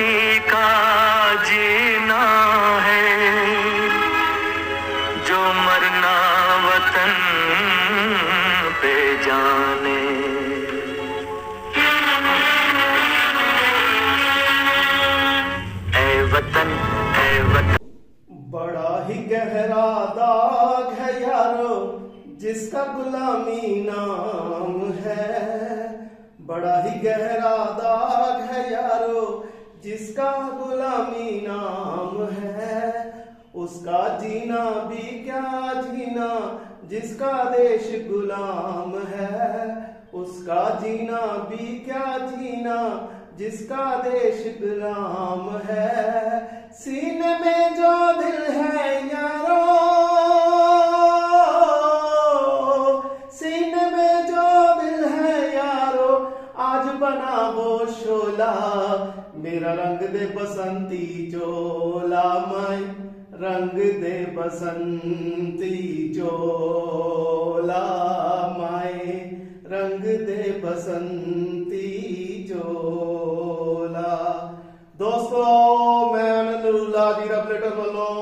किसी का जीना है, जो मरना वतन पे जाने। ए वतन ए वतन। बड़ा ही गहरा दाग है यारो, जिसका गुलामी नाम है। बड़ा ही गहरा दाग है यारो जिसका गुलामी नाम है, उसका जीना भी क्या जीना? जिसका देश गुलाम है, उसका जीना भी क्या जीना? जिसका देश गुलाम है, सीने में जो दिल है यारो ਬਣਾਵੋ ਸ਼ੋਲਾ। ਮੇਰਾ ਰੰਗ ਦੇ ਬਸੰਤੀ ਚੋਲਾ ਮੈਂ ਰੰਗ ਦੇ ਬਸੰਤੀ ਚੋਲਾ। ਮੈਂ ਰੰਗ ਦੇ ਬਸੰਤੀ ਚੋਲਾ। ਦੋਸਤੋ, ਮੈਂ ਅਨੰਦੁੱਲਾ ਦੀ ਰਪਲੇਟਰ ਵੱਲੋਂ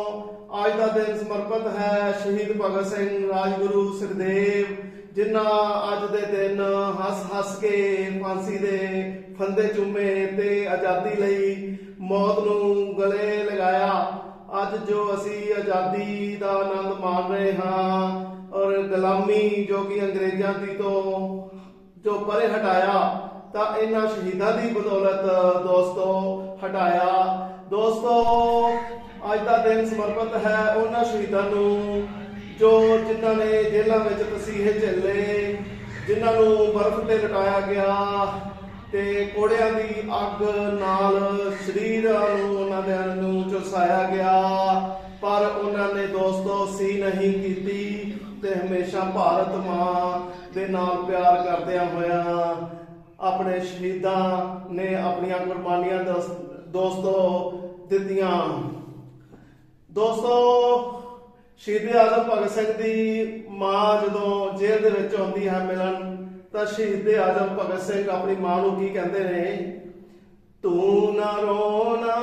ਅੱਜ ਦਾ ਦਿਨ ਸਮਰਪਿਤ ਹੈ ਸ਼ਹੀਦ ਭਗਤ ਸਿੰਘ, ਰਾਜਗੁਰੂ ਸਰਦੇਵ ਜਿਨ੍ਹਾਂ ਅੱਜ ਦੇ ਦਿਨ ਹੱਸ ਹੱਸ ਕੇ ਫਾਂਸੀ ਦੇ ਫੰਦੇ ਚੁੰਮੇ ਤੇ ਆਜ਼ਾਦੀ ਲਈ ਮੌਤ ਨੂੰ ਗਲੇ ਲਗਾਇਆ, ਅੱਜ ਜੋ ਅਸੀਂ ਆਜ਼ਾਦੀ ਦਾ ਆਨੰਦ ਮਾਣ ਰਹੇ ਹਾਂ ਔਰ ਗੁਲਾਮੀ ਜੋ ਕਿ ਅੰਗਰੇਜ਼ਾਂ ਦੀ ਤੋਂ, ਜੋ ਪਰੇ ਹਟਾਇਆ, ਤਾਂ ਇਹਨਾਂ ਸ਼ਹੀਦਾਂ ਦੀ ਬਦੌਲਤ ਦੋਸਤੋ ਹਟਾਇਆ। ਦੋਸਤੋ, ਅੱਜ ਦਾ ਦਿਨ ਸਮਰਪਿਤ ਹੈ ਉਹਨਾਂ ਸ਼ਹੀਦਾਂ ਨੂੰ ਜੋ ਜਿਨ੍ਹਾਂ ਨੇ ਜੇਲ੍ਹਾਂ ਵਿੱਚ ਤਸੀਹੇ ਝੱਲੇ, ਜਿਨ੍ਹਾਂ ਨੂੰ ਬਰਫ਼ ਤੇ ਲਟਾਇਆ ਗਿਆ ਤੇ ਕੋੜਿਆਂ ਦੀ ਅੱਗ ਨਾਲ ਸਰੀਰਾਂ ਨੂੰ ਉਹਨਾਂ ਦੇ ਨੂੰ ਝੁਲਸਾਇਆ ਗਿਆ, ਪਰ ਉਹਨਾਂ ਨੇ ਦੋਸਤੋ ਸੀ ਨਹੀਂ ਕੀਤੀ ਤੇ ਹਮੇਸ਼ਾ ਭਾਰਤ ਮਾਂ ਦੇ ਨਾਲ ਪਿਆਰ ਕਰਦਿਆਂ ਹੋਇਆ ਆਪਣੇ ਸ਼ਹੀਦਾਂ ਨੇ ਆਪਣੀਆਂ ਕੁਰਬਾਨੀਆਂ ਦੋਸ- ਦੋਸਤੋ ਦਿੱਤੀਆਂ। ਦੋਸਤੋ ਸ਼ਹੀਦ ਆਜ਼ਮ ਭਗਤ ਸਿੰਘ ਦੀ ਮਾਂ ਜਦੋਂ ਜੇਲ੍ਹ ਦੇ ਵਿੱਚ ਆਉਂਦੀ ਹੈ ਮਿਲਣ, ਤਾਂ ਸ਼ਹੀਦ ਆਜ਼ਮ ਭਗਤ ਸਿੰਘ ਆਪਣੀ ਮਾਂ ਨੂੰ ਕੀ ਕਹਿੰਦੇ ਨੇ? ਤੂੰ ਨਾ ਰੋਣਾ।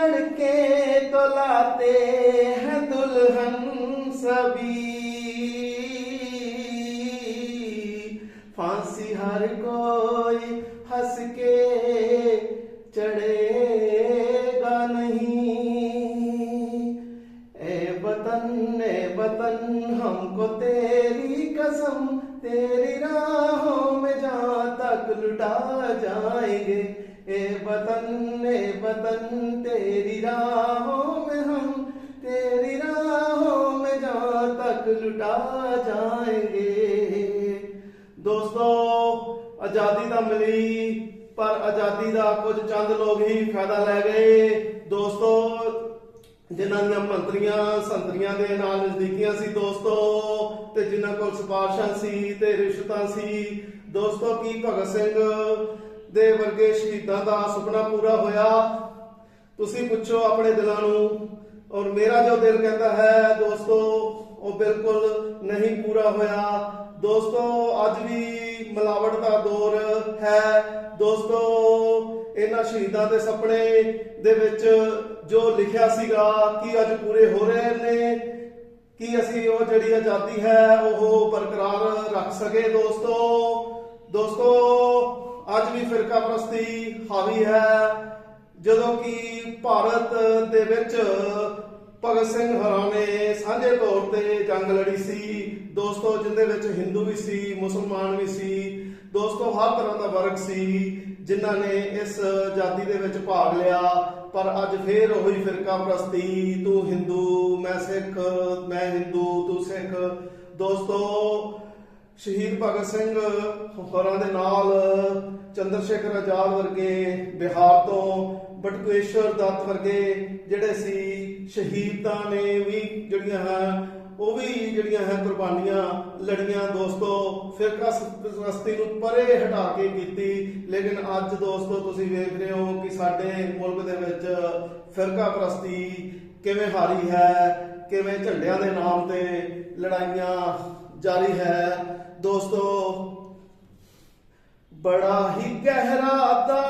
कोड़ी चढ़ के तो लाते हैं दुल्हन सभी। फांसी हर कोई हंस के चढ़ेगा नहीं। ए वतन ए वतन, हमको तेरी कसम, तेरी राहों में जहाँ तक लुटा जाएँगे। ए वतन ए वतन ਲੁਟਾ ਜਾਏਗੇ। ਦੋਸਤੋ, ਆਜ਼ਾਦੀ ਤਾਂ ਮਿਲੀ, ਪਰ ਆਜ਼ਾਦੀ ਦਾ ਕੁਝ ਚੰਦ ਲੋਕ ਹੀ ਫਾਇਦਾ ਲੈ ਗਏ। ਦੋਸਤੋ, ਜਿਨ੍ਹਾਂ ਦੀਆਂ ਮੰਤਰੀਆਂ, ਸੰਤਰੀਆਂ ਦੇ ਨਾਲ ਨਜ਼ਦੀਕੀਆਂ ਸੀ ਦੋਸਤੋ, ਤੇ ਜਿਨ੍ਹਾਂ ਕੋਲ ਸਿਫਾਰਸ਼ਾਂ ਸੀ ਤੇ ਰਿਸ਼ਤਾਂ ਸੀ, ਦੋਸਤੋ, ਕੀ ਭਗਤ ਸਿੰਘ ਦੇ ਵਰਗੇ ਸ਼ਹੀਦਾਂ ਦਾ ਸੁਪਨਾ ਪੂਰਾ ਹੋਇਆ? ਤੁਸੀਂ ਪੁੱਛੋ ਆਪਣੇ ਦਿਲਾਂ ਨੂੰ। ਔਰ ਮੇਰਾ ਜੋ ਦਿਲ ਕਹਿੰਦਾ ਹੈ, ਦੋਸਤੋ ਉਹ ਬਿਲਕੁਲ ਨਹੀਂ ਪੂਰਾ ਹੋਇਆ। ਦੋਸਤੋ, ਅੱਜ ਵੀ ਮਿਲਾਵਟ ਦਾ ਦੌਰ ਹੈ। ਦੋਸਤੋ, ਇਹਨਾਂ ਸ਼ਹੀਦਾਂ ਦੇ ਸੁਪਨੇ ਦੇ ਵਿੱਚ ਜੋ ਲਿਖਿਆ ਸੀਗਾ, ਕਿ ਅੱਜ ਪੂਰੇ ਹੋ ਰਹੇ ਨੇ, ਕਿ ਅਸੀਂ ਉਹ ਜਿਹੜੀ ਆਜ਼ਾਦੀ ਹੈ, ਉਹ ਬਰਕਰਾਰ ਰੱਖ ਸਕੇ ਦੋਸਤੋ। ਦੋਸਤੋ, ਅੱਜ ਵੀ ਫਿਰਕਾ ਪ੍ਰਸਤੀ ਹਾਵੀ ਹੈ। ਜਦੋਂ ਕਿ ਭਾਰਤ ਦੇ ਵਿੱਚ ਭਗਤ ਸਿੰਘ ਹਰਾਂ ਨੇ ਸਾਂਝੇ ਤੌਰ ਤੇ ਜੰਗ ਲੜੀ ਸੀ। ਦੋਸਤੋ ਜਿੰਦੇ ਵਿੱਚ ਹਿੰਦੂ ਵੀ ਸੀ, ਮੁਸਲਮਾਨ ਵੀ ਸੀ, ਦੋਸਤੋ, ਹਰ ਤਰ੍ਹਾਂ ਦਾ ਵਰਗ ਸੀ, ਜਿਨ੍ਹਾਂ ਨੇ ਇਸ ਆਜ਼ਾਦੀ ਦੇ ਵਿੱਚ ਭਾਗ ਲਿਆ। ਪਰ ਅੱਜ ਫੇਰ ਉਹੀ ਫਿਰਕਾ ਪ੍ਰਸਤੀ, ਤੂੰ ਹਿੰਦੂ, ਮੈਂ ਸਿੱਖ, ਮੈਂ ਹਿੰਦੂ, ਤੂੰ ਸਿੱਖ। ਦੋਸਤੋ, ਸ਼ਹੀਦ ਭਗਤ ਸਿੰਘ ਹੋਰਾਂ ਦੇ ਨਾਲ ਚੰਦਰ ਸ਼ੇਖਰ ਆਜ਼ਾਦ ਵਰਗੇ ਬਿਹਾਰ ਤੋਂ, ਬਟਕੇਸ਼ਵਰ ਦੱਤ ਵਰਗੇ ਜਿਹੜੇ ਸੀ ਸ਼ਹੀਦਾਂ ਨੇ ਵੀ ਜਿਹੜੀਆਂ ਹੈ, ਉਹ ਵੀ ਜਿਹੜੀਆਂ ਹੈ ਕੁਰਬਾਨੀਆਂ ਲੜੀਆਂ ਦੋਸਤੋ ਫਿਰਕਾ ਸਸਤੀ ਨੂੰ ਪਰੇ ਹਟਾ ਕੇ ਕੀਤੀ। ਲੇਕਿਨ ਅੱਜ ਦੋਸਤੋ ਤੁਸੀਂ ਵੇਖ ਰਹੇ ਹੋ ਕਿ ਸਾਡੇ ਮੁਲਕ ਦੇ ਵਿੱਚ ਫਿਰਕਾ ਪ੍ਰਸਤੀ ਕਿਵੇਂ ਹਾਰੀ ਹੈ, ਕਿਵੇਂ ਝੰਡਿਆਂ ਦੇ ਨਾਮ ਤੇ ਲੜਾਈਆਂ ਜਾਰੀ ਹੈ। ਦੋਸਤੋ, ਬੜਾ ਹੀ ਗਹਿਰਾ ਦਾ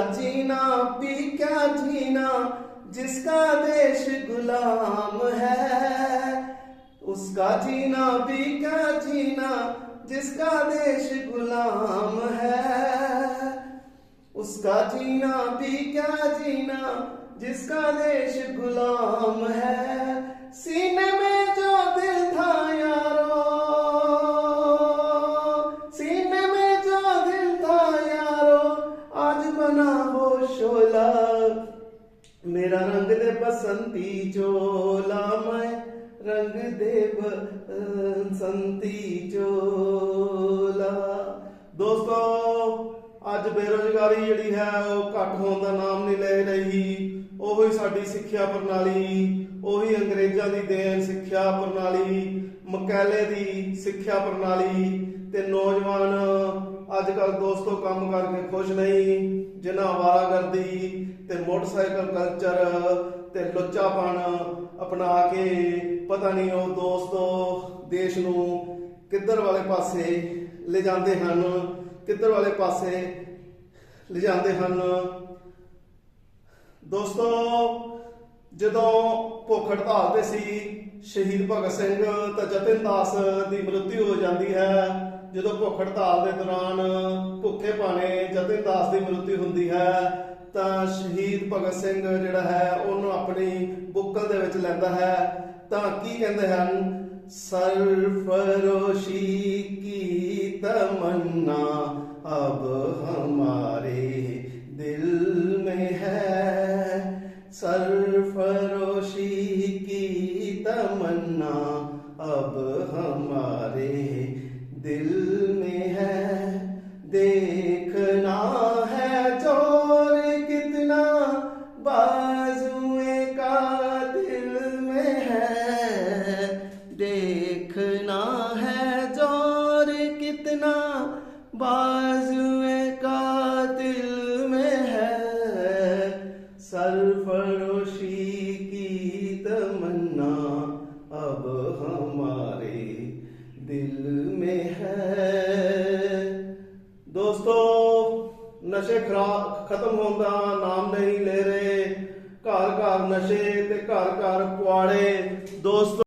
जीना भी क्या जीना? जिसका देश गुलाम है, उसका जीना भी क्या जीना? जिसका देश गुलाम है, उसका जीना भी क्या जीना? जिसका देश गुलाम है, सीने में जो दिल था यारो बसंती चोला मैं रंग दे बसंती ਚੋਲਾ ਦੋਸਤੋ ਅੱਜ ਬੇਰੋਜ਼ਗਾਰੀ ਜਿਹੜੀ ਹੈ ਉਹ ਘੱਟ ਹੋਣ ਦਾ ਨਾਮ ਨਹੀਂ ਲੈ ਰਹੀ ਉਹੀ ਸਾਡੀ ਸਿੱਖਿਆ ਪ੍ਰਣਾਲੀ ਉਹੀ ਅੰਗਰੇਜ਼ਾਂ ਦੀ ਦੇਣ ਸਿੱਖਿਆ ਪ੍ਰਣਾਲੀ ਮਕੈਲੇ ਦੀ ਸਿੱਖਿਆ ਪ੍ਰਣਾਲੀ ਤੇ ਨੌਜਵਾਨ ਅੱਜ ਕੱਲ ਦੋਸਤੋ ਕੰਮ ਕਰਕੇ ਖੁਸ਼ ਨਹੀਂ ਜਿਨ੍ਹਾਂ ਆਵਾਰਾਗਰਦੀ ਤੇ ਮੋਟਰਸਾਈਕਲ ਕਲਚਰ ਤੇ ਲੁੱਚਾਪਣ ਅਪਣਾ ਕੇ, ਪਤਾ ਨਹੀਂ ਉਹ ਦੋਸਤੋ ਦੇਸ਼ ਨੂੰ ਕਿੱਧਰ ਵਾਲੇ ਪਾਸੇ ਲੈ ਹਨ, ਕਿੱਧਰ ਵਾਲੇ ਪਾਸੇ ਲੈ ਹਨ। ਦੋਸਤੋ, ਜਦੋਂ ਭੁੱਖ ਹੜਤਾਲ ਤੇ ਸੀ, ਸ਼ਹੀਦ ਭਗਤ ਸਿੰਘ ਤੇ ਜਤਿਨ ਦਾਸ ਦੀ ਮ੍ਰਿਤੂ ਹੋ ਜਾਂਦੀ ਹੈ ਜਦੋਂ ਭੁੱਖ ਹੜਤਾਲ ਦੇ ਦੌਰਾਨ ਭੁੱਖੇ ਭਾਣੇ ਜਤਿਨ ਦਾਸ ਦੀ ਮ੍ਰਿਤੂ ਹੁੰਦੀ ਹੈ ਤਾਂ ਸ਼ਹੀਦ ਭਗਤ ਸਿੰਘ ਜਿਹੜਾ ਹੈ ਉਹਨੂੰ ਆਪਣੀ ਬੁੱਕਲ ਦੇ ਵਿੱਚ ਲੈਂਦਾ ਹੈ ਤਾਂ ਕੀ ਕਹਿੰਦੇ ਹਨ सरफरोशी की तमन्ना अब हमारे दिल में है सरफरोशी की तमन्ना अब हमारे दिल में है देखना